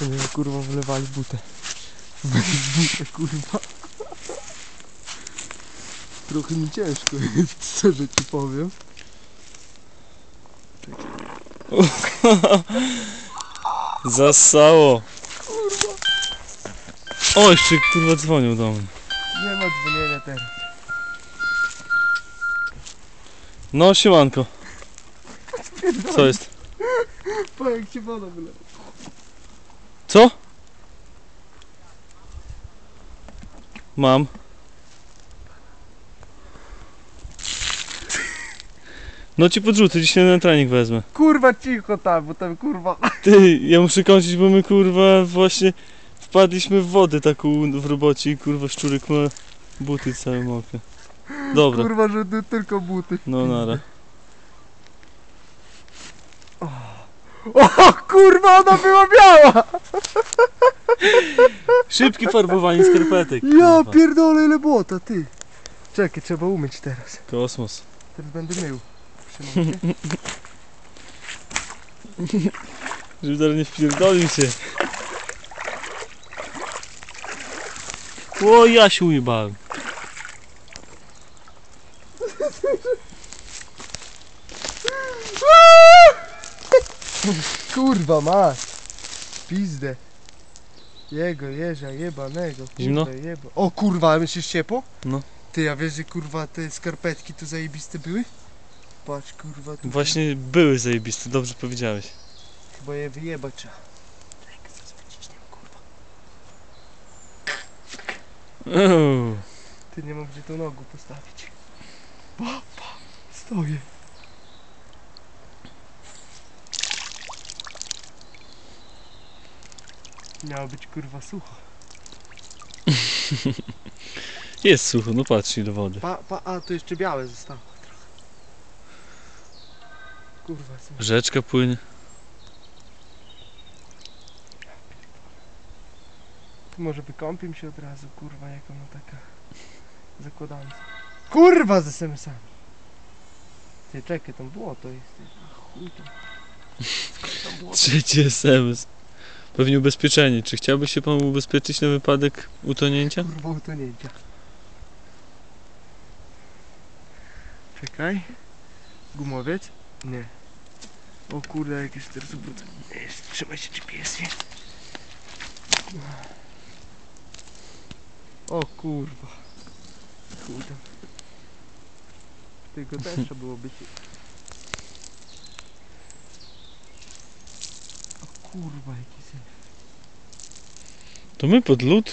Będziemy kurwa wylewali butę. Butę kurwa. Trochę mi ciężko jest, szczerze ci powiem. Zasało. O, jeszcze kurwa dzwonił do mnie. Nie ma dzwonienia teraz. No, siemanko. Co jest? Po jak ci woda wylewa. Co? Mam. No ci podrzuty, dzisiaj na trening wezmę. Kurwa cicho tam, bo tam kurwa... Ty, ja muszę kończyć, bo my kurwa właśnie wpadliśmy w wodę taką w robocie i kurwa szczurek ma buty całe mokre. Dobra, Kurwa, że ty tylko buty. no nara. O kurwa, ona była biała! Szybkie farbowanie skarpetek. Ja kurwa. pierdolę ile błota, ty. Czekaj, trzeba umyć teraz. Kosmos. Teraz będę mył. Żeby teraz nie wpierdolił się. O, ja się ujebałem. Kurwa mać. Pizdę. Jego jeża jebanego. Kurwa, Zimno? Jeba. O kurwa, myślisz ciepło? No. Ty, a wiesz, że kurwa te skarpetki tu zajebiste były? Patrz kurwa tu. Właśnie były zajebiste, dobrze powiedziałeś. Chyba je wyjebać trzeba. Wyciśniemy, kurwa. Uuu. Ty nie mam gdzie tą nogę postawić. Pa, pa, stoję. Miało być kurwa sucho. Jest sucho, no patrz ile wody. Pa, pa, a tu jeszcze białe zostało trochę. Kurwa, co? Rzeczka płynie. Tu może wykąpim się od razu, kurwa, jak ona taka zakładająca. Kurwa z SMS-ami. Ty czekaj, tam błoto jest. a Chuj tam. Skąd tam błoto? Trzeci SMS. Pewnie ubezpieczenie. Czy chciałbyś się pan ubezpieczyć na wypadek utonięcia? Kurwa utonięcia. Czekaj. Gumowiec? Nie. O kurde, jakieś teraz obrócę. Jest, trzymaj się GPS, nie? O kurwa. Kurde. Tylko też trzeba było być. Kurwa, jaki syn. To my pod lód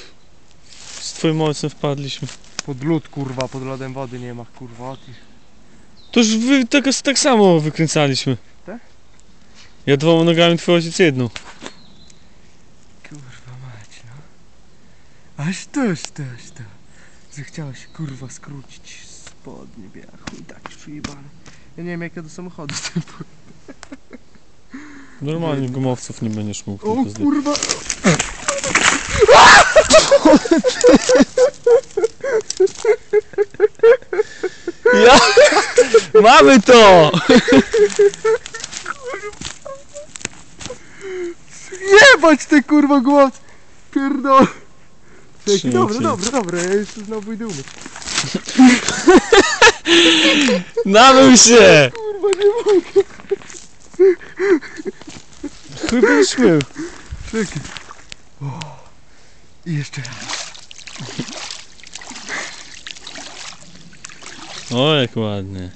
z twoim ojcem wpadliśmy. Pod lód kurwa, pod lodem wody nie ma kurwa. Ty. Toż wy tak, tak samo wykręcaliśmy. Tak? Ja dwoma nogami, twój ojciec jedną. Kurwa mać, no. Aż to, aż to, aż to. Że chciała się kurwa skrócić spodnie, bia, chuj taki przujebany. Ja nie wiem jak ja do samochodu z tym. Normalnie gumowców nie będziesz mógł. O tylko kurwa! Ja! Mamy to! Jebać te kurwa głos! Pierdol! Trzymaj się. dobra, dobra, ja jeszcze znowu idę umyć. Namył się! Kurwa, nie mogę. Będziesz mył. Czekaj. O. I jeszcze raz. O, jak ładnie.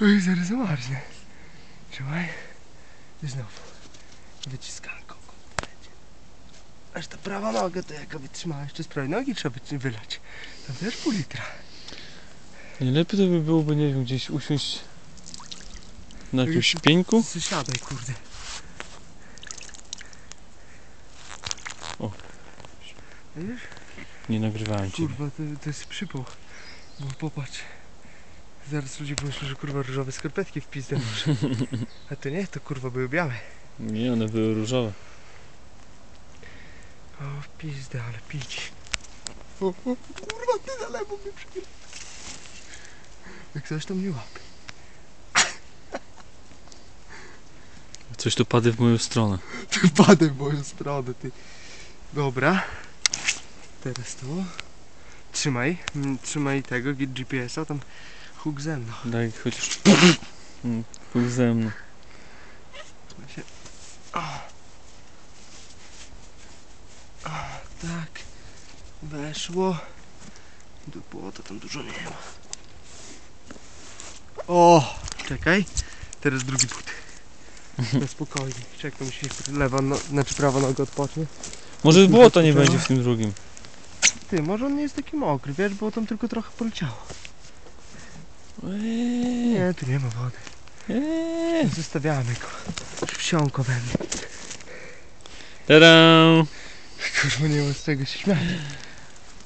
Oj, zaraz zamarznie. Trzymaj. I znowu. Wyciskanką. będzie. Aż ta prawa noga to jaka wytrzymała. Jeszcze z prawej nogi trzeba by wylać. Tam też pół litra. Nie lepiej to by byłoby, nie wiem, gdzieś usiąść na jakimś pieńku? Siadaj, kurde. O. Wiesz? Nie nagrywałem cię. Kurwa, to, to jest przypał. Bo popatrz. Zaraz ludzie pomyślą, że kurwa różowe skarpetki w pizdę. A to nie, to kurwa były białe. Nie, one były różowe. O, w pizdę, ale pić. O, o, kurwa, ty na lewo mnie przybiera. Jak coś to mnie łapie. Coś tu padł w moją stronę. Tu w moją stronę, ty. Dobra. Teraz to. Trzymaj. Mm, trzymaj tego GPS-a, tam huk ze mną. Daj chociaż. Mm, huk ze mną. Się... O. O, tak. Weszło. Do błota tam dużo nie ma. O! Czekaj. Teraz drugi but. Na spokojnie. Czekaj, musi się lewa, no, znaczy prawa noga odpocznie. Może Tylko błota nie będzie w tym drugim. Ty, może on nie jest taki mokry, wiesz, bo tam tylko trochę poleciało. Eee, Nie, tu nie ma wody. eee. Zostawiamy go. Wsiąko we mnie. Tada! Kurwa, nie ma z czego się śmiać.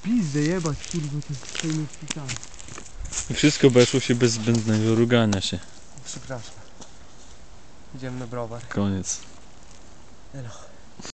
Pizdę jebać, kurwa, to jest fajny szpital. I wszystko obeszło się bez zbędnego rugania się. Przepraszam. Idziemy na browar. Koniec. Elo.